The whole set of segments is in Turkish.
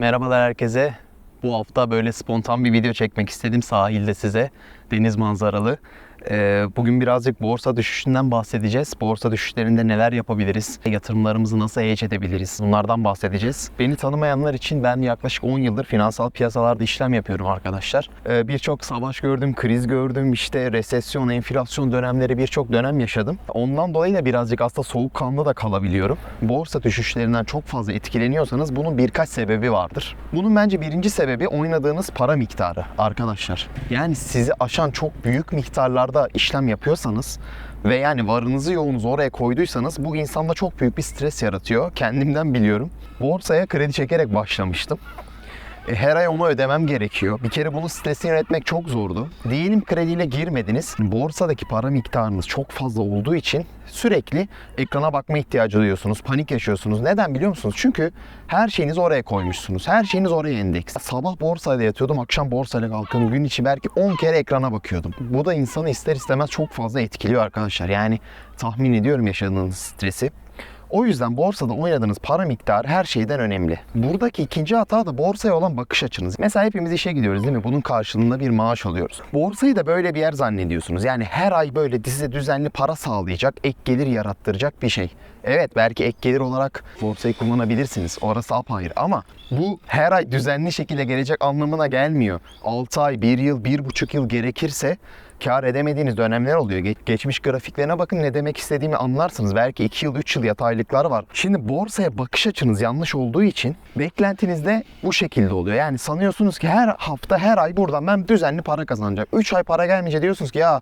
Merhabalar herkese. Bu hafta böyle spontan bir video çekmek istedim sahilde size. Deniz manzaralı. Ee, bugün birazcık borsa düşüşünden bahsedeceğiz. Borsa düşüşlerinde neler yapabiliriz? Yatırımlarımızı nasıl hedge edebiliriz? Bunlardan bahsedeceğiz. Beni tanımayanlar için ben yaklaşık 10 yıldır finansal piyasalarda işlem yapıyorum arkadaşlar. Ee, birçok savaş gördüm, kriz gördüm, işte resesyon, enflasyon dönemleri birçok dönem yaşadım. Ondan dolayı da birazcık aslında soğukkanlı da kalabiliyorum. Borsa düşüşlerinden çok fazla etkileniyorsanız bunun birkaç sebebi vardır. Bunun bence birinci sebebi oynadığınız para miktarı arkadaşlar. Yani sizi aşan çok büyük miktarlarda işlem yapıyorsanız ve yani varınızı yoğunuzu oraya koyduysanız bu insanda çok büyük bir stres yaratıyor. Kendimden biliyorum. Borsaya kredi çekerek başlamıştım. E, Her ay onu ödemem gerekiyor. Bir kere bunun stresini yönetmek çok zordu. Diyelim krediyle girmediniz. Borsadaki para miktarınız çok fazla olduğu için sürekli ekrana bakma ihtiyacı duyuyorsunuz. Panik yaşıyorsunuz. Neden biliyor musunuz? Çünkü her şeyinizi oraya koymuşsunuz. Her şeyiniz oraya endeks. Sabah borsayla yatıyordum, akşam borsayla kalkıyordum. Gün içi belki 10 kere ekrana bakıyordum. Bu da insanı ister istemez çok fazla etkiliyor arkadaşlar. Yani tahmin ediyorum yaşadığınız stresi. O yüzden borsada oynadığınız para miktarı her şeyden önemli. Buradaki ikinci hata da borsaya olan bakış açınız. Mesela hepimiz işe gidiyoruz değil mi? Bunun karşılığında bir maaş alıyoruz. Borsayı da böyle bir yer zannediyorsunuz. Yani her ay böyle size düzenli para sağlayacak, ek gelir yarattıracak bir şey. Evet belki ek gelir olarak borsayı kullanabilirsiniz. Orası apayrı ama bu her ay düzenli şekilde gelecek anlamına gelmiyor. 6 ay, 1 yıl, 1,5 yıl gerekirse kar edemediğiniz dönemler oluyor. Ge- geçmiş grafiklerine bakın ne demek istediğimi anlarsınız. Belki 2 yıl, 3 yıl yataylıklar var. Şimdi borsaya bakış açınız yanlış olduğu için beklentiniz de bu şekilde oluyor. Yani sanıyorsunuz ki her hafta, her ay buradan ben düzenli para kazanacağım. 3 ay para gelmeyince diyorsunuz ki ya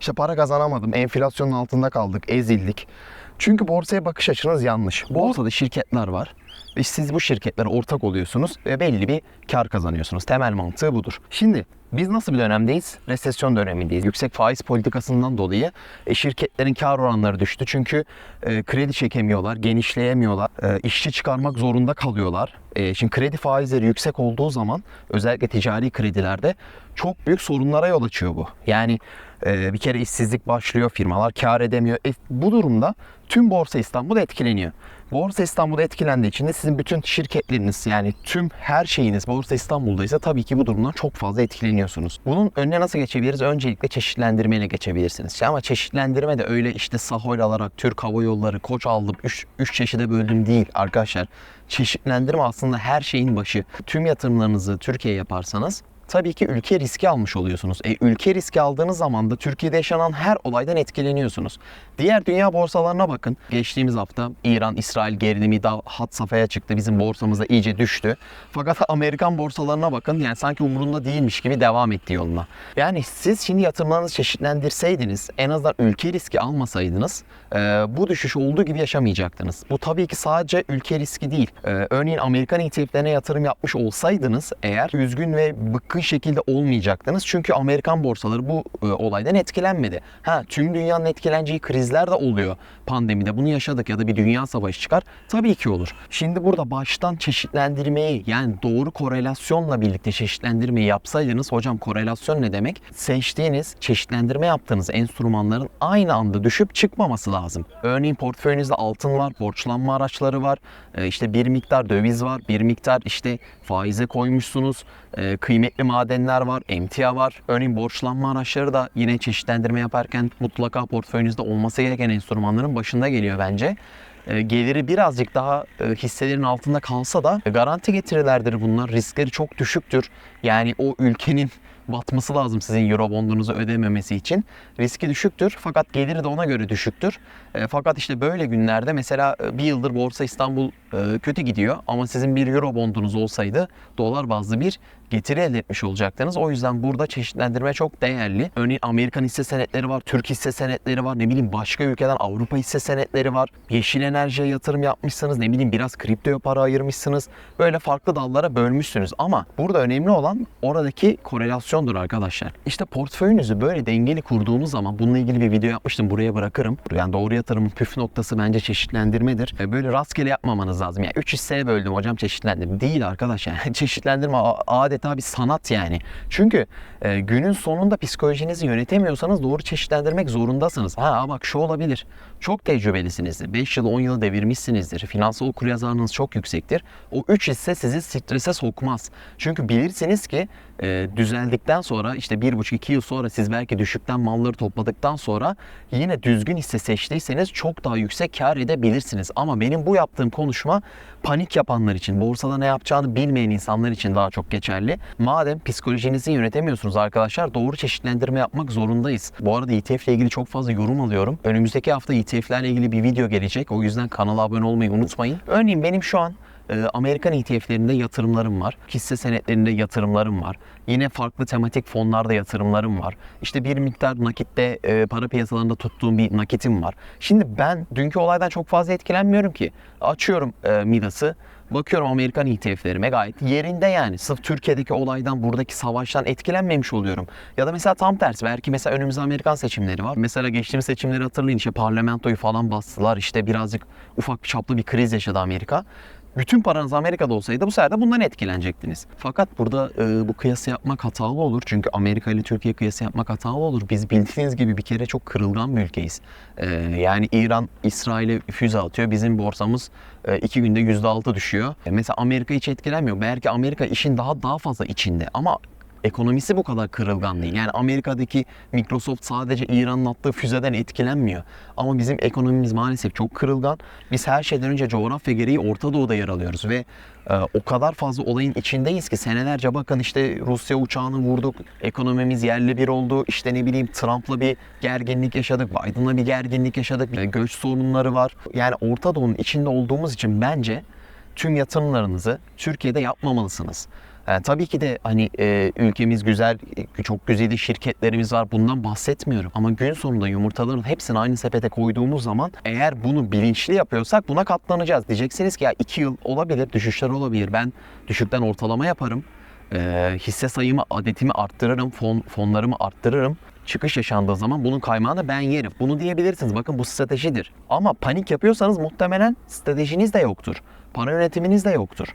işte para kazanamadım, enflasyonun altında kaldık, ezildik. Çünkü borsaya bakış açınız yanlış. Borsada şirketler var ve siz bu şirketlere ortak oluyorsunuz ve belli bir kar kazanıyorsunuz. Temel mantığı budur. Şimdi biz nasıl bir dönemdeyiz? Resesyon dönemindeyiz. Yüksek faiz politikasından dolayı e, şirketlerin kar oranları düştü. Çünkü e, kredi çekemiyorlar, genişleyemiyorlar, e, işçi çıkarmak zorunda kalıyorlar. E, şimdi kredi faizleri yüksek olduğu zaman özellikle ticari kredilerde çok büyük sorunlara yol açıyor bu. Yani e, bir kere işsizlik başlıyor, firmalar kar edemiyor. E, bu durumda tüm Borsa İstanbul etkileniyor. Borsa İstanbul etkilendiği için de sizin bütün şirketleriniz yani tüm her şeyiniz Borsa İstanbul'da ise tabii ki bu durumdan çok fazla etkileniyorsunuz. Bunun önüne nasıl geçebiliriz? Öncelikle çeşitlendirmeyle geçebiliriz. Ama çeşitlendirme de öyle işte Sahol alarak Türk Hava Yolları, Koç aldım, 3 çeşide böldüm değil arkadaşlar. Çeşitlendirme aslında her şeyin başı. Tüm yatırımlarınızı Türkiye'ye yaparsanız tabii ki ülke riski almış oluyorsunuz. E, ülke riski aldığınız zaman da Türkiye'de yaşanan her olaydan etkileniyorsunuz. Diğer dünya borsalarına bakın. Geçtiğimiz hafta İran, İsrail gerilimi daha hat safhaya çıktı. Bizim borsamıza iyice düştü. Fakat Amerikan borsalarına bakın. Yani sanki umurunda değilmiş gibi devam etti yoluna. Yani siz şimdi yatırımlarınızı çeşitlendirseydiniz, en azından ülke riski almasaydınız e, bu düşüş olduğu gibi yaşamayacaktınız. Bu tabii ki sadece ülke riski değil. E, örneğin Amerikan ETF'lerine yatırım yapmış olsaydınız eğer üzgün ve bıkkın şekilde olmayacaktınız. Çünkü Amerikan borsaları bu e, olaydan etkilenmedi. Ha tüm dünyanın etkileneceği krizler de oluyor pandemide. Bunu yaşadık ya da bir dünya savaşı çıkar. Tabii ki olur. Şimdi burada baştan çeşitlendirmeyi yani doğru korelasyonla birlikte çeşitlendirmeyi yapsaydınız hocam korelasyon ne demek? Seçtiğiniz, çeşitlendirme yaptığınız enstrümanların aynı anda düşüp çıkmaması lazım. Örneğin portföyünüzde altın var, borçlanma araçları var, e, işte bir miktar döviz var, bir miktar işte faize koymuşsunuz, e, kıymetli madenler var, emtia var. Örneğin borçlanma araçları da yine çeşitlendirme yaparken mutlaka portföyünüzde olması gereken enstrümanların başında geliyor bence. E, geliri birazcık daha e, hisselerin altında kalsa da garanti getirilerdir bunlar. Riskleri çok düşüktür. Yani o ülkenin batması lazım sizin Eurobondunuzu ödememesi için. Riski düşüktür fakat geliri de ona göre düşüktür. E, fakat işte böyle günlerde mesela e, bir yıldır Borsa İstanbul e, kötü gidiyor ama sizin bir Eurobondunuz olsaydı dolar bazlı bir getiri elde etmiş olacaktınız. O yüzden burada çeşitlendirme çok değerli. Örneğin Amerikan hisse senetleri var, Türk hisse senetleri var, ne bileyim başka ülkeden Avrupa hisse senetleri var. Yeşil enerjiye yatırım yapmışsınız, ne bileyim biraz kriptoya para ayırmışsınız. Böyle farklı dallara bölmüşsünüz ama burada önemli olan oradaki korelasyon opsiyondur arkadaşlar. İşte portföyünüzü böyle dengeli kurduğunuz zaman bununla ilgili bir video yapmıştım. Buraya bırakırım. Yani doğru yatırımın püf noktası bence çeşitlendirmedir. E, Böyle rastgele yapmamanız lazım. Yani 3 hisseye böldüm hocam çeşitlendirme. Değil arkadaşlar. Yani çeşitlendirme a- adeta bir sanat yani. Çünkü e, günün sonunda psikolojinizi yönetemiyorsanız doğru çeşitlendirmek zorundasınız. Ha bak şu olabilir. Çok tecrübelisinizdir. 5 yıl 10 yıl devirmişsinizdir. Finansal okuryazarlığınız çok yüksektir. O 3 hisse sizi strese sokmaz. Çünkü bilirsiniz ki e, düzeldikten sonra işte 1,5-2 yıl sonra siz belki düşükten malları topladıktan sonra yine düzgün hisse seçtiyseniz çok daha yüksek kar edebilirsiniz. Ama benim bu yaptığım konuşma panik yapanlar için, borsada ne yapacağını bilmeyen insanlar için daha çok geçerli. Madem psikolojinizi yönetemiyorsunuz arkadaşlar doğru çeşitlendirme yapmak zorundayız. Bu arada ETF ile ilgili çok fazla yorum alıyorum. Önümüzdeki hafta ETF'lerle ilgili bir video gelecek. O yüzden kanala abone olmayı unutmayın. Örneğin benim şu an e, Amerikan ETF'lerinde yatırımlarım var. Hisse senetlerinde yatırımlarım var. Yine farklı tematik fonlarda yatırımlarım var. İşte bir miktar nakitte e, para piyasalarında tuttuğum bir nakitim var. Şimdi ben dünkü olaydan çok fazla etkilenmiyorum ki. Açıyorum e, Midas'ı. Bakıyorum Amerikan ETF'lerime gayet yerinde yani. Sırf Türkiye'deki olaydan, buradaki savaştan etkilenmemiş oluyorum. Ya da mesela tam tersi. Belki mesela önümüzde Amerikan seçimleri var. Mesela geçtiğimiz seçimleri hatırlayın. işte parlamentoyu falan bastılar. İşte birazcık ufak bir çaplı bir kriz yaşadı Amerika bütün paranız Amerika'da olsaydı bu sefer de bundan etkilenecektiniz. Fakat burada e, bu kıyası yapmak hatalı olur. Çünkü Amerika ile Türkiye kıyası yapmak hatalı olur. Biz bildiğiniz gibi bir kere çok kırılgan bir ülkeyiz. E, yani İran İsrail'e füze atıyor. Bizim borsamız e, iki günde yüzde altı düşüyor. E, mesela Amerika hiç etkilenmiyor. Belki Amerika işin daha daha fazla içinde ama ekonomisi bu kadar kırılgan değil. Yani Amerika'daki Microsoft sadece İran'ın attığı füzeden etkilenmiyor. Ama bizim ekonomimiz maalesef çok kırılgan. Biz her şeyden önce coğrafya gereği Orta Doğu'da yer alıyoruz ve e, o kadar fazla olayın içindeyiz ki senelerce bakın işte Rusya uçağını vurduk, ekonomimiz yerli bir oldu, işte ne bileyim Trump'la bir gerginlik yaşadık, Biden'la bir gerginlik yaşadık, e, göç sorunları var. Yani Orta Doğu'nun içinde olduğumuz için bence tüm yatırımlarınızı Türkiye'de yapmamalısınız. Yani tabii ki de hani e, ülkemiz güzel, e, çok güzel şirketlerimiz var. Bundan bahsetmiyorum. Ama gün sonunda yumurtaların hepsini aynı sepete koyduğumuz zaman eğer bunu bilinçli yapıyorsak buna katlanacağız. Diyeceksiniz ki ya 2 yıl olabilir, düşüşler olabilir. Ben düşükten ortalama yaparım. E, hisse sayımı, adetimi arttırırım, fon, fonlarımı arttırırım. Çıkış yaşandığı zaman bunun kaymağını ben yerim. Bunu diyebilirsiniz. Bakın bu stratejidir. Ama panik yapıyorsanız muhtemelen stratejiniz de yoktur. Para yönetiminiz de yoktur.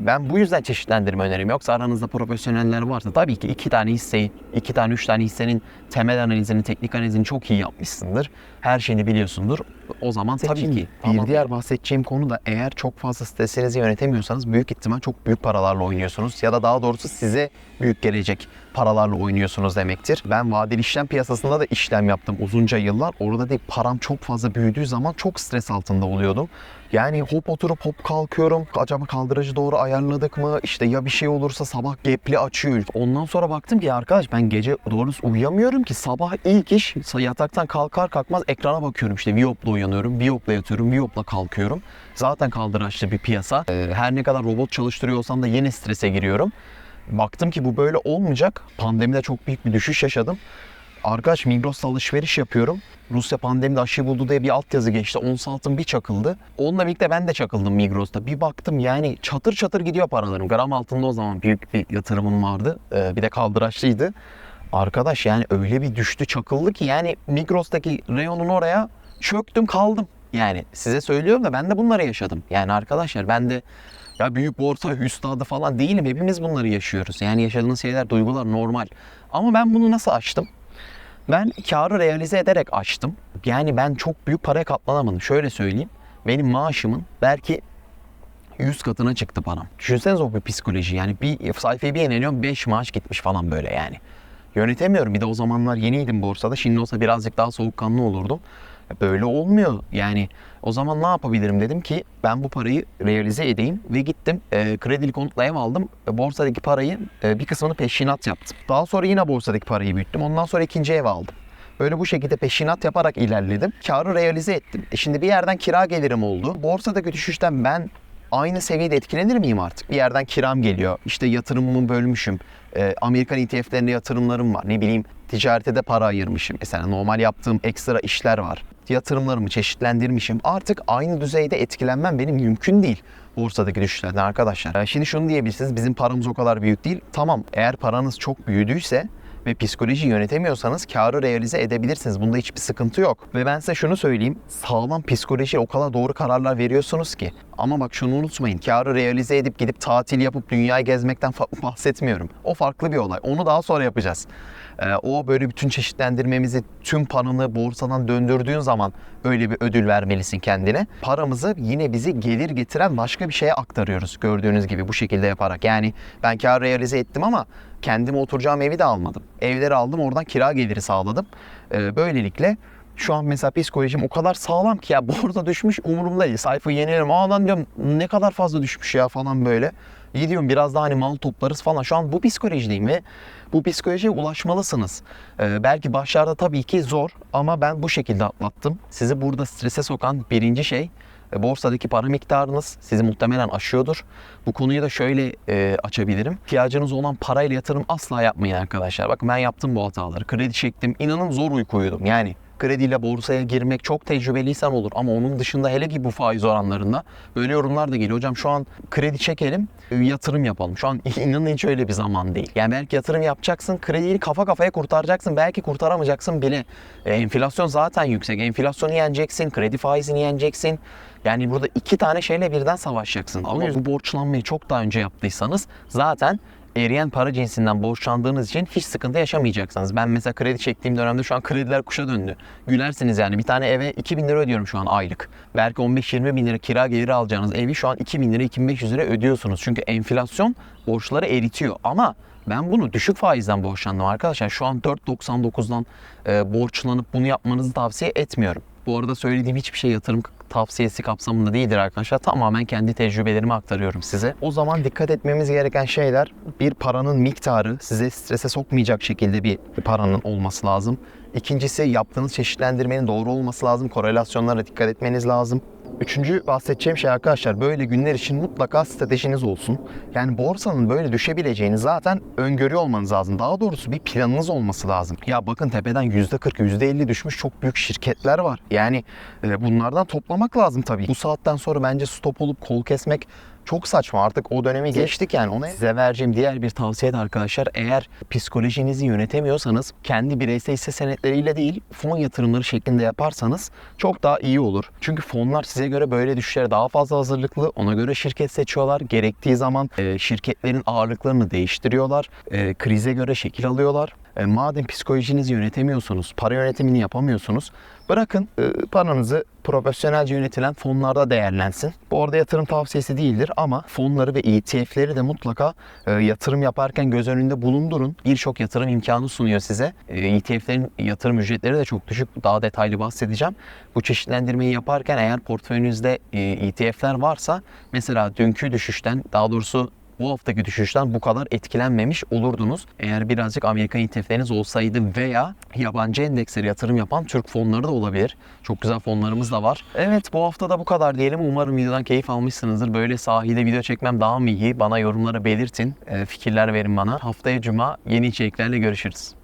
Ben bu yüzden çeşitlendirme öneririm. Yoksa aranızda profesyoneller varsa tabii ki iki tane hisseyi, iki tane üç tane hissenin temel analizini, teknik analizini çok iyi yapmışsındır. Her şeyini biliyorsundur. O zaman tabii ki. Bir Tamam. diğer bahsedeceğim konu da eğer çok fazla stresinizi yönetemiyorsanız büyük ihtimal çok büyük paralarla oynuyorsunuz. Ya da daha doğrusu size büyük gelecek paralarla oynuyorsunuz demektir. Ben vadeli işlem piyasasında da işlem yaptım uzunca yıllar. Orada da param çok fazla büyüdüğü zaman çok stres altında oluyordum. Yani hop oturup hop kalkıyorum. Acaba kaldırıcı doğru ayarladık mı? İşte ya bir şey olursa sabah gepli açıyor. Ondan sonra baktım ki arkadaş ben gece doğrusu uyuyamıyorum ki. Sabah ilk iş yataktan kalkar kalkmaz ekrana bakıyorum. İşte Viop'la uyanıyorum, Viop'la yatıyorum, Viop'la kalkıyorum. Zaten kaldıraçlı bir piyasa. Ee, her ne kadar robot çalıştırıyor olsam da yine strese giriyorum. Baktım ki bu böyle olmayacak. Pandemide çok büyük bir düşüş yaşadım. Arkadaş Migros'ta alışveriş yapıyorum. Rusya pandemide aşı buldu diye bir altyazı geçti. Ons altın bir çakıldı. Onunla birlikte ben de çakıldım Migros'ta. Bir baktım yani çatır çatır gidiyor paralarım. Gram altında o zaman büyük bir yatırımım vardı. Ee, bir de kaldıraçlıydı. Arkadaş yani öyle bir düştü çakıldı ki yani Migros'taki reyonun oraya çöktüm kaldım. Yani size söylüyorum da ben de bunları yaşadım. Yani arkadaşlar ben de ya büyük borsa üstadı falan değilim. Hepimiz bunları yaşıyoruz. Yani yaşadığınız şeyler, duygular normal. Ama ben bunu nasıl açtım? Ben karı realize ederek açtım. Yani ben çok büyük paraya katlanamadım. Şöyle söyleyeyim. Benim maaşımın belki 100 katına çıktı param. Düşünsenize o bir psikoloji. Yani bir sayfayı bir yeniliyorum 5 maaş gitmiş falan böyle yani. Yönetemiyorum. Bir de o zamanlar yeniydim borsada. Şimdi olsa birazcık daha soğukkanlı olurdum. Böyle olmuyor. Yani o zaman ne yapabilirim dedim ki ben bu parayı realize edeyim ve gittim e, kredili konutla ev aldım. E, borsadaki parayı e, bir kısmını peşinat yaptım. Daha sonra yine borsadaki parayı büyüttüm. Ondan sonra ikinci ev aldım. Böyle bu şekilde peşinat yaparak ilerledim. Karı realize ettim. E şimdi bir yerden kira gelirim oldu. Borsadaki düşüşten ben aynı seviyede etkilenir miyim artık? Bir yerden kiram geliyor. İşte yatırımımı bölmüşüm. Ee, Amerikan ETF'lerine yatırımlarım var. Ne bileyim ticarete de para ayırmışım. Mesela normal yaptığım ekstra işler var. Yatırımlarımı çeşitlendirmişim. Artık aynı düzeyde etkilenmem benim mümkün değil borsadaki düşüşlerden arkadaşlar. Ee, Şimdi şunu diyebilirsiniz bizim paramız o kadar büyük değil. Tamam eğer paranız çok büyüdüyse ve psikoloji yönetemiyorsanız karı realize edebilirsiniz. Bunda hiçbir sıkıntı yok. Ve ben size şunu söyleyeyim. Sağlam psikoloji o kadar doğru kararlar veriyorsunuz ki. Ama bak şunu unutmayın. Karı realize edip gidip tatil yapıp dünyayı gezmekten bahsetmiyorum. O farklı bir olay. Onu daha sonra yapacağız. Ee, o böyle bütün çeşitlendirmemizi tüm paranı borsadan döndürdüğün zaman öyle bir ödül vermelisin kendine. Paramızı yine bizi gelir getiren başka bir şeye aktarıyoruz. Gördüğünüz gibi bu şekilde yaparak. Yani ben kar realize ettim ama kendime oturacağım evi de almadım. Evleri aldım oradan kira geliri sağladım. Ee, böylelikle şu an mesela psikolojim o kadar sağlam ki ya borsa düşmüş umurumda değil. Sayfayı yenilerim. Aa lan diyorum ne kadar fazla düşmüş ya falan böyle. İyi diyorum biraz daha hani mal toplarız falan. Şu an bu psikolojideyim ve bu psikolojiye ulaşmalısınız. Ee, belki başlarda tabii ki zor ama ben bu şekilde atlattım. Sizi burada strese sokan birinci şey borsadaki para miktarınız sizi muhtemelen aşıyordur. Bu konuyu da şöyle e, açabilirim. İhtiyacınız olan parayla yatırım asla yapmayın arkadaşlar. Bakın ben yaptım bu hataları. Kredi çektim. İnanın zor uyku uyudum. Yani krediyle borsaya girmek çok tecrübeliysen olur ama onun dışında hele ki bu faiz oranlarında böyle yorumlar da geliyor. Hocam şu an kredi çekelim, yatırım yapalım. Şu an inanın hiç öyle bir zaman değil. Yani belki yatırım yapacaksın, krediyi kafa kafaya kurtaracaksın, belki kurtaramayacaksın bile. E, enflasyon zaten yüksek. Enflasyonu yeneceksin, kredi faizini yeneceksin. Yani burada iki tane şeyle birden savaşacaksın. Ama bu borçlanmayı çok daha önce yaptıysanız zaten eriyen para cinsinden borçlandığınız için hiç sıkıntı yaşamayacaksınız. Ben mesela kredi çektiğim dönemde şu an krediler kuşa döndü. Gülersiniz yani bir tane eve 2000 lira ödüyorum şu an aylık. Belki 15-20 bin lira kira geliri alacağınız evi şu an 2000 lira 2500 lira ödüyorsunuz. Çünkü enflasyon borçları eritiyor ama ben bunu düşük faizden borçlandım arkadaşlar. Şu an 4.99'dan e, borçlanıp bunu yapmanızı tavsiye etmiyorum. Bu arada söylediğim hiçbir şey yatırım tavsiyesi kapsamında değildir arkadaşlar. Tamamen kendi tecrübelerimi aktarıyorum size. O zaman dikkat etmemiz gereken şeyler bir paranın miktarı size strese sokmayacak şekilde bir paranın olması lazım. İkincisi yaptığınız çeşitlendirmenin doğru olması lazım. Korelasyonlara dikkat etmeniz lazım. Üçüncü bahsedeceğim şey arkadaşlar böyle günler için mutlaka stratejiniz olsun. Yani borsanın böyle düşebileceğini zaten öngörüyor olmanız lazım. Daha doğrusu bir planınız olması lazım. Ya bakın tepeden %40, %50 düşmüş çok büyük şirketler var. Yani e, bunlardan toplamak lazım tabii. Bu saatten sonra bence stop olup kol kesmek çok saçma artık o dönemi geçtik yani ona size vereceğim diğer bir tavsiye de arkadaşlar eğer psikolojinizi yönetemiyorsanız kendi bireysel hisse senetleriyle değil fon yatırımları şeklinde yaparsanız çok daha iyi olur. Çünkü fonlar size göre böyle düşüşlere daha fazla hazırlıklı ona göre şirket seçiyorlar. Gerektiği zaman şirketlerin ağırlıklarını değiştiriyorlar. Krize göre şekil alıyorlar. E, madem psikolojinizi yönetemiyorsunuz, para yönetimini yapamıyorsunuz, bırakın e, paranızı profesyonelce yönetilen fonlarda değerlensin. Bu arada yatırım tavsiyesi değildir ama fonları ve ETF'leri de mutlaka e, yatırım yaparken göz önünde bulundurun. Birçok yatırım imkanı sunuyor size. E, ETF'lerin yatırım ücretleri de çok düşük. Daha detaylı bahsedeceğim. Bu çeşitlendirmeyi yaparken eğer portföyünüzde e, ETF'ler varsa mesela dünkü düşüşten daha doğrusu bu haftaki düşüşten bu kadar etkilenmemiş olurdunuz. Eğer birazcık Amerikan ETF'leriniz olsaydı veya yabancı endekslere yatırım yapan Türk fonları da olabilir. Çok güzel fonlarımız da var. Evet bu hafta da bu kadar diyelim. Umarım videodan keyif almışsınızdır. Böyle sahilde video çekmem daha mı iyi? Bana yorumlara belirtin. Ee, Fikirler verin bana. Haftaya cuma yeni içeriklerle görüşürüz.